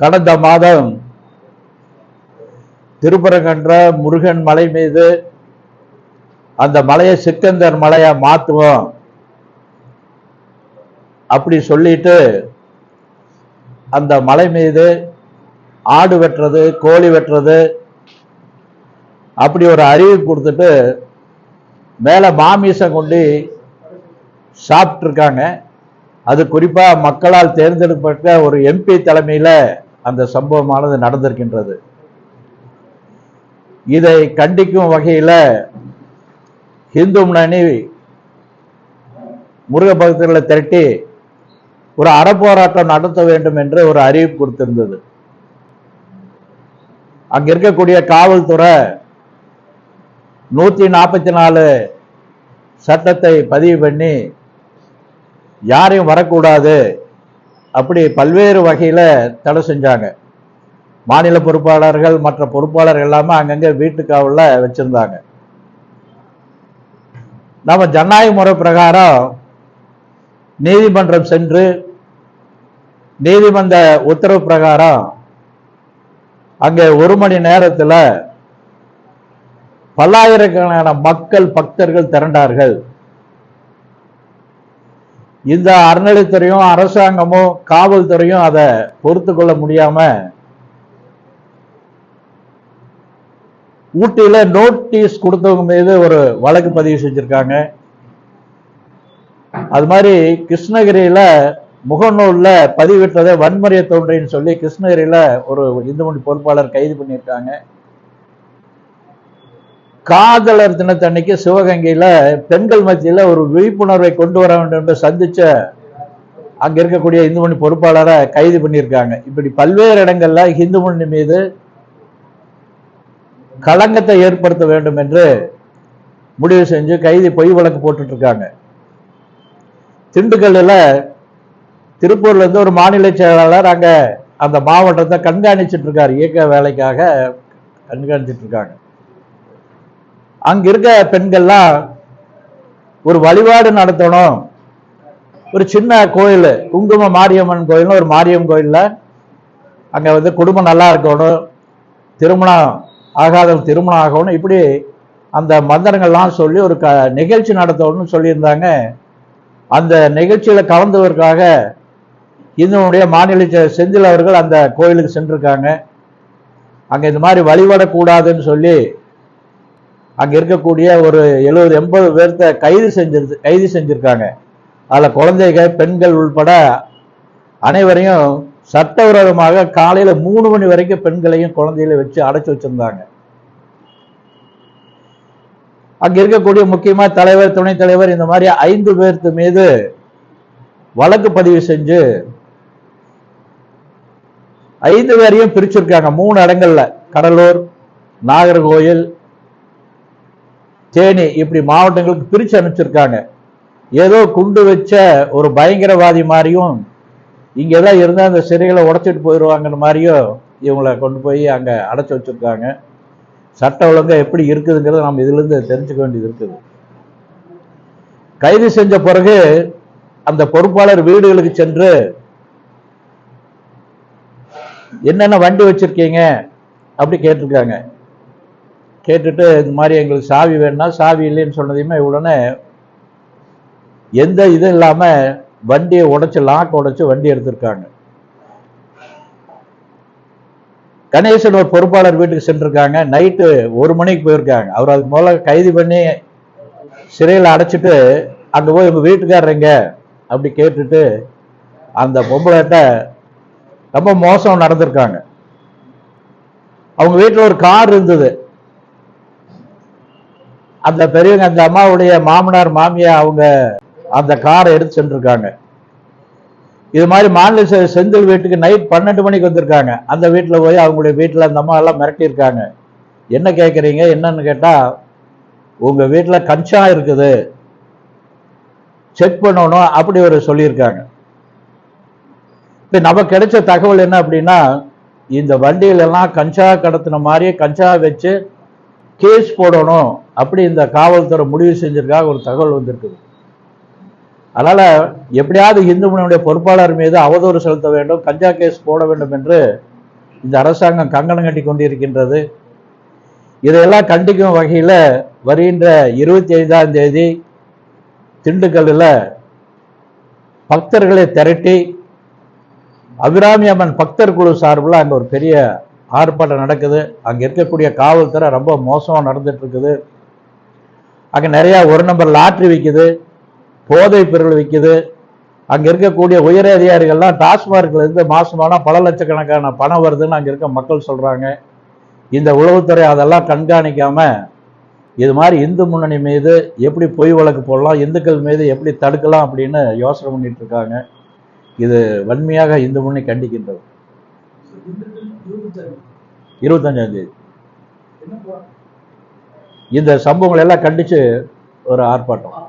கடந்த மாதம் திருப்பரங்கன்ற முருகன் மலை மீது அந்த மலையை சிக்கந்தர் மலையை மாற்றுவோம் அப்படி சொல்லிட்டு அந்த மலை மீது ஆடு வெட்டுறது கோழி வெட்டுறது அப்படி ஒரு அறிவிப்பு கொடுத்துட்டு மேலே மாமிசம் கொண்டு சாப்பிட்ருக்காங்க அது குறிப்பாக மக்களால் தேர்ந்தெடுக்கப்பட்ட ஒரு எம்பி தலைமையில் அந்த சம்பவமானது நடந்திருக்கின்றது. இதை கண்டிக்கும் வகையில் இந்து முன்னணி முருக பக்தர்களை திரட்டி ஒரு அறப்போராட்டம் நடத்த வேண்டும் என்று ஒரு அறிவிப்பு கொடுத்திருந்தது. அங்க இருக்கக்கூடிய காவல்துறை நூத்தி நாற்பத்தி நாலு சட்டத்தை பதிவு பண்ணி யாரையும் வரக்கூடாது அப்படி பல்வேறு வகையில தடை செஞ்சாங்க. மாநில பொறுப்பாளர்கள் மற்ற பொறுப்பாளர்கள் எல்லாமே அங்கங்க வீட்டுக்காவில் வச்சுருந்தாங்க வச்சிருந்தாங்க. நம்ம ஜனநாயக முறை பிரகாரம் நீதிமன்றம் சென்று நீதிமன்ற உத்தரவு பிரகாரம் அங்கே ஒரு மணி நேரத்தில் பல்லாயிரக்கணக்கான மக்கள் பக்தர்கள் திரண்டார்கள். இந்த அறநிலைத்துறையும் அரசாங்கமும் காவல்துறையும் அதை பொறுத்து கொள்ள முடியாம ஊட்டியில நோட்டீஸ் கொடுத்தவங்க மீது ஒரு வழக்கு பதிவு செஞ்சிருக்காங்க. அது மாதிரி கிருஷ்ணகிரியில முகநூல்ல பதிவிட்டதை வன்முறையை தோன்றின்னு சொல்லி கிருஷ்ணகிரியில ஒரு இந்து மொழி பொறுப்பாளர் கைது பண்ணியிருக்காங்க. காதலர் தினத்தன்னைக்கு சிவகங்கையில பெண்கள் மத்தியில ஒரு விழிப்புணர்வை கொண்டு வர வேண்டும் என்று சந்திச்ச அங்க இருக்கக்கூடிய இந்து மணி பொறுப்பாளரை கைது பண்ணியிருக்காங்க. இப்படி பல்வேறு இடங்கள்ல இந்து மணி மீது களங்கத்தை ஏற்படுத்த வேண்டும் என்று முடிவு செஞ்சு கைது பொய் வழக்கு போட்டுட்டு இருக்காங்க திண்டுக்கல்ல திருப்பூர்ல இருந்து ஒரு மாநில செயலாளர் அங்க அந்த மாவட்டத்தை கண்காணிச்சிட்டு இருக்காரு இயக்க வேலைக்காக கண்காணிச்சிட்டு இருக்காங்க அங்க இருக்க பெண்கள்லாம் ஒரு வழிபாடு நடத்தணும். ஒரு சின்ன கோயில் குங்கும மாரியம்மன் கோயில் ஒரு மாரியம் கோயில்ல அங்க வந்து குடும்பம் நல்லா இருக்கணும். திருமணம் ஆகாத திருமணம் ஆகணும். இப்படி அந்த மந்திரங்கள்லாம் சொல்லி ஒரு க நிகழ்ச்சி நடத்தணும்னு சொல்லியிருந்தாங்க. அந்த நிகழ்ச்சியில் கலந்துவதற்காக இந்துவனுடைய மாநில செந்தில் அவர்கள் அந்த கோயிலுக்கு சென்றிருக்காங்க. அங்கே இந்த மாதிரி வழிபடக்கூடாதுன்னு சொல்லி அங்கே இருக்கக்கூடிய ஒரு எழுபது எண்பது பேர்த்த கைது செஞ்சிருந்து கைது செஞ்சிருக்காங்க. அதில் குழந்தைகள் பெண்கள் உள்பட அனைவரையும் சட்டவிரோதமாக காலையில மூணு மணி வரைக்கும் பெண்களையும் குழந்தைகளையும் வச்சு அடைச்சி வச்சிருந்தாங்க. அங்கே இருக்கக்கூடிய முக்கியமா தலைவர் துணைத் தலைவர் இந்த மாதிரி ஐந்து பேர்த்து மீது வழக்கு பதிவு செஞ்சு ஐந்து பேரையும் பிரிச்சிருக்காங்க. மூணு இடங்கள்ல கடலூர் நாகர்கோயில் தேனி இப்படி மாவட்டங்களுக்கு பிரித்து அனுப்பிச்சிருக்காங்க. ஏதோ குண்டு வச்ச ஒரு பயங்கரவாதி மாதிரியும் இங்கே தான் இருந்தால் அந்த சிறைகளை உடைச்சிட்டு போயிடுவாங்கன்னு மாதிரியும் இவங்களை கொண்டு போய் அங்க அடைச்சி வச்சிருக்காங்க. சட்ட ஒழுங்கா எப்படி இருக்குதுங்கிறத நம்ம இதுல இருந்து தெரிஞ்சுக்க வேண்டியது இருக்குது. கைது செஞ்ச பிறகு அந்த பொறுப்பாளர் வீடுகளுக்கு சென்று என்னென்ன வண்டி வச்சிருக்கீங்க? அப்படி கேட்டிருக்காங்க. கேட்டுட்டு இந்த மாதிரி எங்களுக்கு சாவி வேணும்னா சாவி இல்லைன்னு சொன்னதையுமே உடனே எந்த இதுவும் இல்லாம வண்டியை உடைச்சு லாக் உடைச்சு வண்டி எடுத்திருக்காங்க. கணேசன் ஒரு பொறுப்பாளர் வீட்டுக்கு சென்றிருக்காங்க. நைட்டு ஒரு மணிக்கு போயிருக்காங்க. அவர் அதுக்கு முதல்ல கைது பண்ணி சிறையில் அடைச்சிட்டு அங்க போய் உங்க வீட்டுக்காரர் எங்க? அப்படி கேட்டுட்டு அந்த பொம்பளைட்ட ரொம்ப மோசம் நடந்திருக்காங்க. அவங்க வீட்டில் ஒரு கார் இருந்தது. அந்த பெரியவங்க அந்த அம்மாவுடைய மாமனார் மாமியா அவங்க அந்த காரை எடுத்து சென்றிருக்காங்க. இது மாதிரி மாநில செ- செந்தில் வீட்டுக்கு நைட் பன்னெண்டு மணிக்கு வந்திருக்காங்க. அந்த வீட்டில் போய் அவங்களுடைய வீட்டில் அந்த அம்மா எல்லாம் மிரட்டியிருக்காங்க. என்ன கேட்குறீங்க என்னன்னு கேட்டால் உங்கள் வீட்டில் கஞ்சா இருக்குது. செக் பண்ணணும் அப்படி ஒரு சொல்லியிருக்காங்க. இப்போ நமக்கு கிடைச்ச தகவல் என்ன அப்படின்னா இந்த வண்டியிலெல்லாம் கஞ்சா கடத்தின மாதிரி கஞ்சா வச்சு கேஸ் போடணும். அப்படி இந்த காவல்துறை முடிவு செஞ்சிருக்காக ஒரு தகவல் வந்திருக்குது. அதனால் எப்படியாவது இந்து முன்னணியுடைய பொறுப்பாளர் மீது அவதூறு செலுத்த வேண்டும் கஞ்சா கேஸ் போட வேண்டும் என்று இந்த அரசாங்கம் கங்கணம் கட்டி கொண்டிருக்கின்றது. இதையெல்லாம் கண்டிக்கும் வகையில் வருகின்ற இருபத்தி ஐந்தாம் தேதி திண்டுக்கல்லில் பக்தர்களை திரட்டி அபிராமி அம்மன் பக்தர் குழு சார்பில் அங்கே ஒரு பெரிய ஆர்ப்பாட்டம் நடக்குது. அங்கே இருக்கக்கூடிய காவல்துறை ரொம்ப மோசமாக நடந்துட்டு இருக்குது. அங்கே நிறையா ஒரு நம்பர் லாட்ரி விற்குது போதைப் பொருள் விற்குது அங்கே இருக்கக்கூடிய உயர் அதிகாரிகள்லாம் டாஸ்மார்க்ல இருந்து மாசமான பல லட்சக்கணக்கான பணம் வருதுன்னு அங்கே இருக்க மக்கள் சொல்கிறாங்க இந்த உளவுத்துறை அதெல்லாம் கண்காணிக்காம இது மாதிரி இந்து முன்னணி மீது எப்படி பொய் வழக்கு போடலாம் இந்துக்கள் மீது எப்படி தடுக்கலாம் அப்படின்னு யோசனை பண்ணிட்டு இருக்காங்க. இது வன்மையாக இந்து முன்னணி கண்டிக்கின்றது. இருபத்தஞ்சாம் தேதி. இந்த சம்பவங்களை எல்லாம் கண்டித்து ஒரு ஆர்ப்பாட்டம்.